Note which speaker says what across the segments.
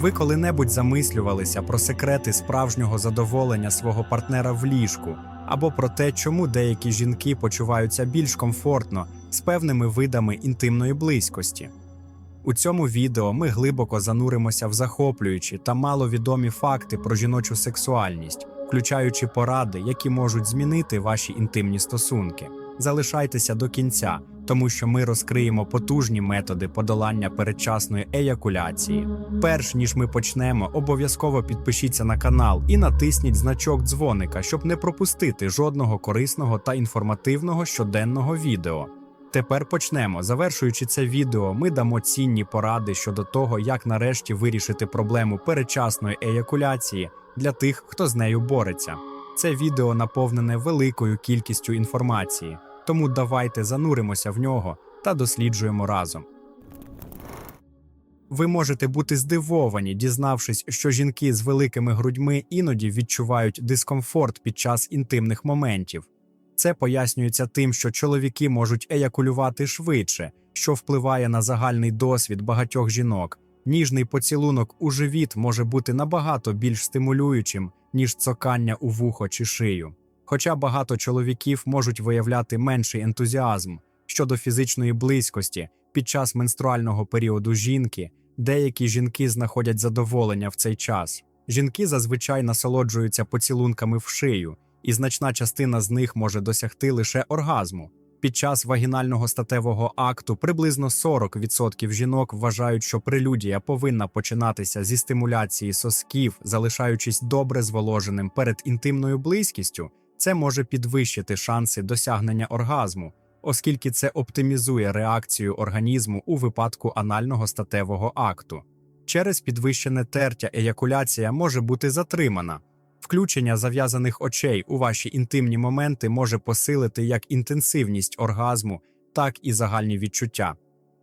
Speaker 1: Ви коли-небудь замислювалися про секрети справжнього задоволення свого партнера в ліжку, або про те, чому деякі жінки почуваються більш комфортно з певними видами інтимної близькості. У цьому відео ми глибоко зануримося в захоплюючі та маловідомі факти про жіночу сексуальність, включаючи поради, які можуть змінити ваші інтимні стосунки. Залишайтеся до кінця, тому що ми розкриємо потужні методи подолання передчасної еякуляції. Перш ніж ми почнемо, обов'язково підпишіться на канал і натисніть значок дзвоника, щоб не пропустити жодного корисного та інформативного щоденного відео. Тепер почнемо. Завершуючи це відео, ми дамо цінні поради щодо того, як нарешті вирішити проблему передчасної еякуляції для тих, хто з нею бореться. Це відео наповнене великою кількістю інформації, тому давайте зануримося в нього та досліджуємо разом. Ви можете бути здивовані, дізнавшись, що жінки з великими грудьми іноді відчувають дискомфорт під час інтимних моментів. Це пояснюється тим, що чоловіки можуть еякулювати швидше, що впливає на загальний досвід багатьох жінок. Ніжний поцілунок у живіт може бути набагато більш стимулюючим, ніж цокання у вухо чи шию. Хоча багато чоловіків можуть виявляти менший ентузіазм щодо фізичної близькості під час менструального періоду жінки, деякі жінки знаходять задоволення в цей час. Жінки зазвичай насолоджуються поцілунками в шию, і значна частина з них може досягти лише оргазму. Під час вагінального статевого акту приблизно 40% жінок вважають, що прелюдія повинна починатися зі стимуляції сосків, залишаючись добре зволоженим перед інтимною близькістю. Це може підвищити шанси досягнення оргазму, оскільки це оптимізує реакцію організму у випадку анального статевого акту. Через підвищене тертя еякуляція може бути затримана. Включення зав'язаних очей у ваші інтимні моменти може посилити як інтенсивність оргазму, так і загальні відчуття.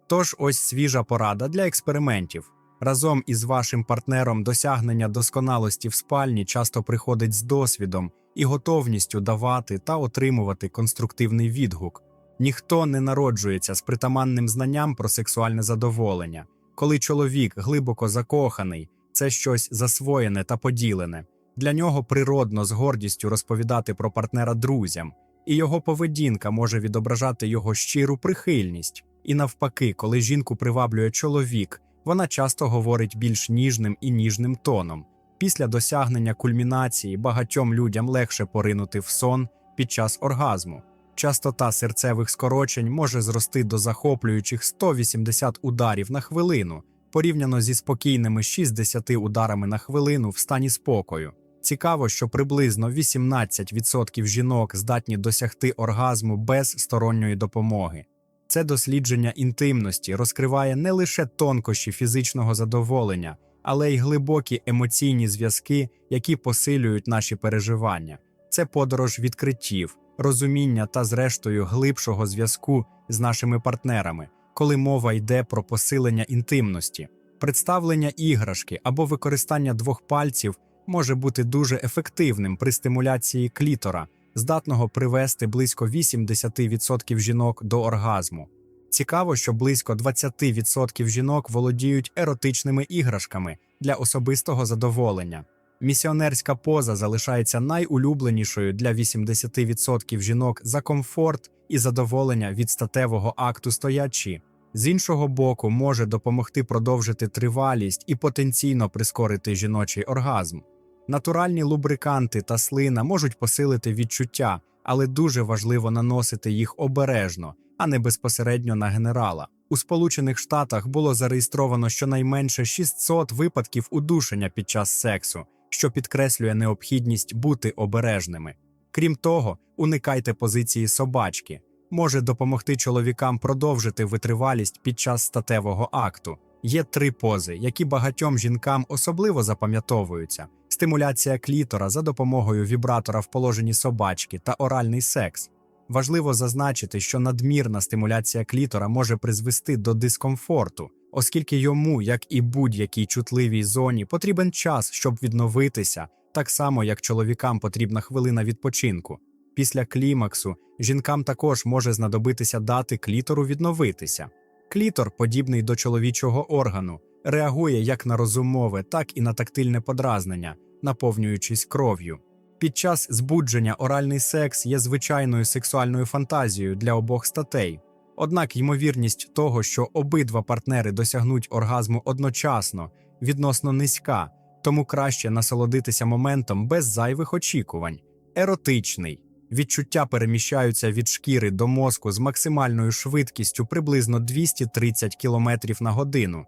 Speaker 1: Тож ось свіжа порада для експериментів. Разом із вашим партнером досягнення досконалості в спальні часто приходить з досвідом і готовністю давати та отримувати конструктивний відгук. Ніхто не народжується з притаманним знанням про сексуальне задоволення. Коли чоловік глибоко закоханий, це щось засвоєне та поділене. Для нього природно з гордістю розповідати про партнера друзям, і його поведінка може відображати його щиру прихильність. І навпаки, коли жінку приваблює чоловік, вона часто говорить більш ніжним і ніжним тоном. Після досягнення кульмінації багатьом людям легше поринути в сон під час оргазму. Частота серцевих скорочень може зрости до захоплюючих 180 ударів на хвилину, порівняно зі спокійними 60 ударами на хвилину в стані спокою. Цікаво, що приблизно 18% жінок здатні досягти оргазму без сторонньої допомоги. Це дослідження інтимності розкриває не лише тонкощі фізичного задоволення, але й глибокі емоційні зв'язки, які посилюють наші переживання. Це подорож відкриттів, розуміння та, зрештою, глибшого зв'язку з нашими партнерами, коли мова йде про посилення інтимності. Представлення іграшки або використання двох пальців може бути дуже ефективним при стимуляції клітора, здатного привести близько 80% жінок до оргазму. Цікаво, що близько 20% жінок володіють еротичними іграшками для особистого задоволення. Місіонерська поза залишається найулюбленішою для 80% жінок за комфорт і задоволення від статевого акту стоячі. З іншого боку, може допомогти продовжити тривалість і потенційно прискорити жіночий оргазм. Натуральні лубриканти та слина можуть посилити відчуття, але дуже важливо наносити їх обережно, а не безпосередньо на генерала. У Сполучених Штатах було зареєстровано щонайменше 600 випадків удушення під час сексу, що підкреслює необхідність бути обережними. Крім того, уникайте позиції собачки, може допомогти чоловікам продовжити витривалість під час статевого акту. Є три пози, які багатьом жінкам особливо запам'ятовуються: стимуляція клітора за допомогою вібратора в положенні собачки та оральний секс. Важливо зазначити, що надмірна стимуляція клітора може призвести до дискомфорту, оскільки йому, як і будь-якій чутливій зоні, потрібен час, щоб відновитися, так само як чоловікам потрібна хвилина відпочинку. Після клімаксу жінкам також може знадобитися дати клітору відновитися. Клітор, подібний до чоловічого органу, реагує як на розумове, так і на тактильне подразнення, наповнюючись кров'ю. Під час збудження оральний секс є звичайною сексуальною фантазією для обох статей. Однак ймовірність того, що обидва партнери досягнуть оргазму одночасно, відносно низька, тому краще насолодитися моментом без зайвих очікувань. Еротичний. Відчуття переміщаються від шкіри до мозку з максимальною швидкістю приблизно 230 км на годину.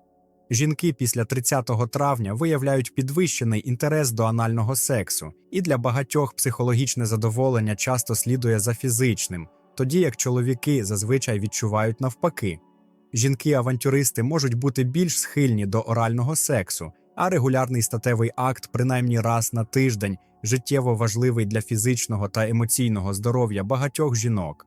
Speaker 1: Жінки після 30 травня виявляють підвищений інтерес до анального сексу, і для багатьох психологічне задоволення часто слідує за фізичним, тоді як чоловіки зазвичай відчувають навпаки. Жінки-авантюристи можуть бути більш схильні до орального сексу, а регулярний статевий акт, принаймні раз на тиждень, життєво важливий для фізичного та емоційного здоров'я багатьох жінок.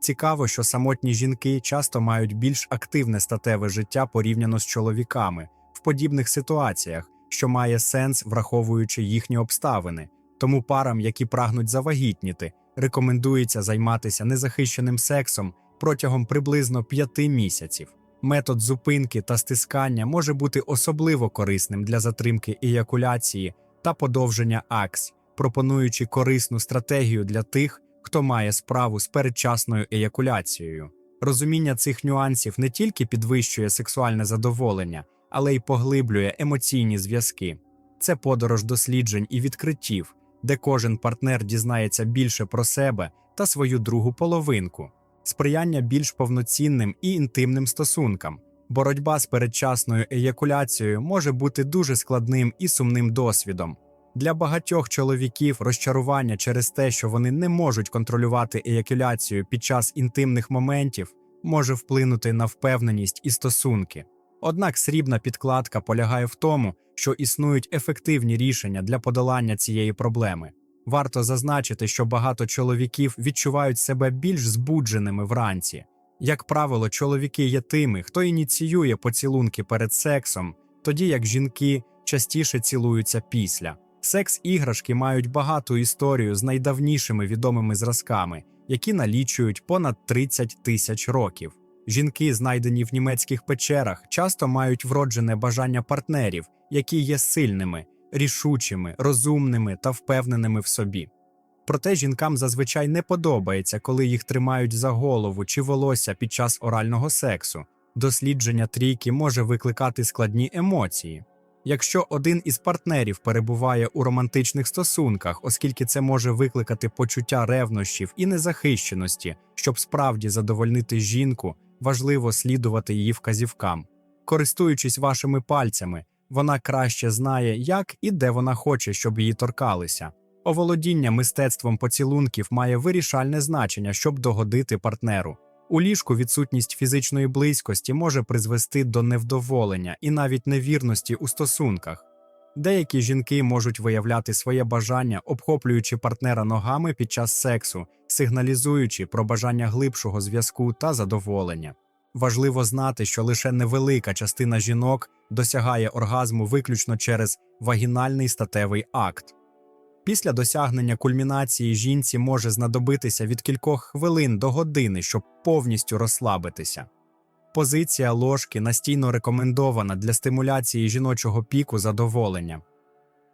Speaker 1: Цікаво, що самотні жінки часто мають більш активне статеве життя порівняно з чоловіками в подібних ситуаціях, що має сенс, враховуючи їхні обставини. Тому парам, які прагнуть завагітніти, рекомендується займатися незахищеним сексом протягом приблизно 5 місяців. Метод зупинки та стискання може бути особливо корисним для затримки еякуляції та подовження акс, пропонуючи корисну стратегію для тих, хто має справу з передчасною еякуляцією. Розуміння цих нюансів не тільки підвищує сексуальне задоволення, але й поглиблює емоційні зв'язки. Це подорож досліджень і відкриттів, де кожен партнер дізнається більше про себе та свою другу половинку, сприяння більш повноцінним і інтимним стосункам. Боротьба з передчасною еякуляцією може бути дуже складним і сумним досвідом. Для багатьох чоловіків розчарування через те, що вони не можуть контролювати еякуляцію під час інтимних моментів, може вплинути на впевненість і стосунки. Однак срібна підкладка полягає в тому, що існують ефективні рішення для подолання цієї проблеми. Варто зазначити, що багато чоловіків відчувають себе більш збудженими вранці. Як правило, чоловіки є тими, хто ініціює поцілунки перед сексом, тоді як жінки частіше цілуються після. Секс-іграшки мають багату історію з найдавнішими відомими зразками, які налічують понад 30 тисяч років. Жінки, знайдені в німецьких печерах, часто мають вроджене бажання партнерів, які є сильними, рішучими, розумними та впевненими в собі. Проте жінкам зазвичай не подобається, коли їх тримають за голову чи волосся під час орального сексу. Дослідження трійки може викликати складні емоції. Якщо один із партнерів перебуває у романтичних стосунках, оскільки це може викликати почуття ревнощів і незахищеності, щоб справді задовольнити жінку, важливо слідувати її вказівкам. Користуючись вашими пальцями, вона краще знає, як і де вона хоче, щоб її торкалися. Оволодіння мистецтвом поцілунків має вирішальне значення, щоб догодити партнеру. У ліжку відсутність фізичної близькості може призвести до невдоволення і навіть невірності у стосунках. Деякі жінки можуть виявляти своє бажання, обхоплюючи партнера ногами під час сексу, сигналізуючи про бажання глибшого зв'язку та задоволення. Важливо знати, що лише невелика частина жінок досягає оргазму виключно через вагінальний статевий акт. Після досягнення кульмінації жінці може знадобитися від кількох хвилин до години, щоб повністю розслабитися. Позиція ложки настійно рекомендована для стимуляції жіночого піку задоволення.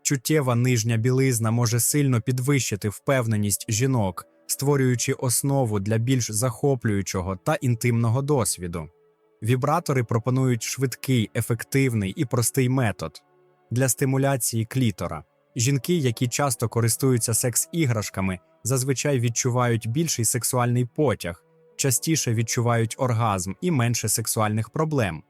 Speaker 1: Чуттєва нижня білизна може сильно підвищити впевненість жінок, створюючи основу для більш захоплюючого та інтимного досвіду. Вібратори пропонують швидкий, ефективний і простий метод для стимуляції клітора. Жінки, які часто користуються секс-іграшками, зазвичай відчувають більший сексуальний потяг, частіше відчувають оргазм і менше сексуальних проблем.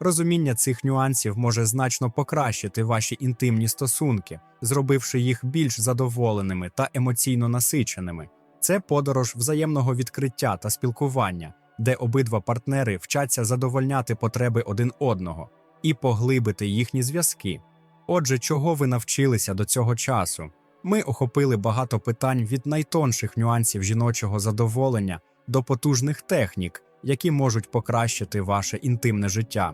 Speaker 1: Розуміння цих нюансів може значно покращити ваші інтимні стосунки, зробивши їх більш задоволеними та емоційно насиченими. Це подорож взаємного відкриття та спілкування, де обидва партнери вчаться задовольняти потреби один одного і поглибити їхні зв'язки. Отже, чого ви навчилися до цього часу? Ми охопили багато питань від найтонших нюансів жіночого задоволення до потужних технік, які можуть покращити ваше інтимне життя.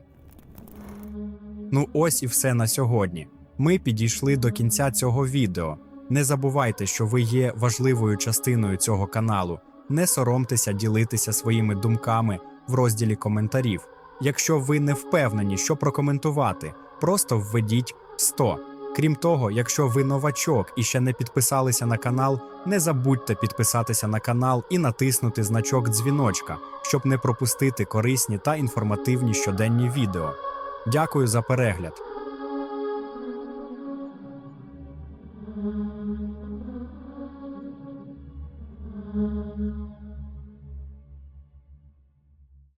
Speaker 1: Ну ось і все на сьогодні. Ми підійшли до кінця цього відео. Не забувайте, що ви є важливою частиною цього каналу. Не соромтеся ділитися своїми думками в розділі коментарів. Якщо ви не впевнені, що прокоментувати, просто введіть 100. Крім того, якщо ви новачок і ще не підписалися на канал, не забудьте підписатися на канал і натиснути значок дзвіночка, щоб не пропустити корисні та інформативні щоденні відео. Дякую за перегляд.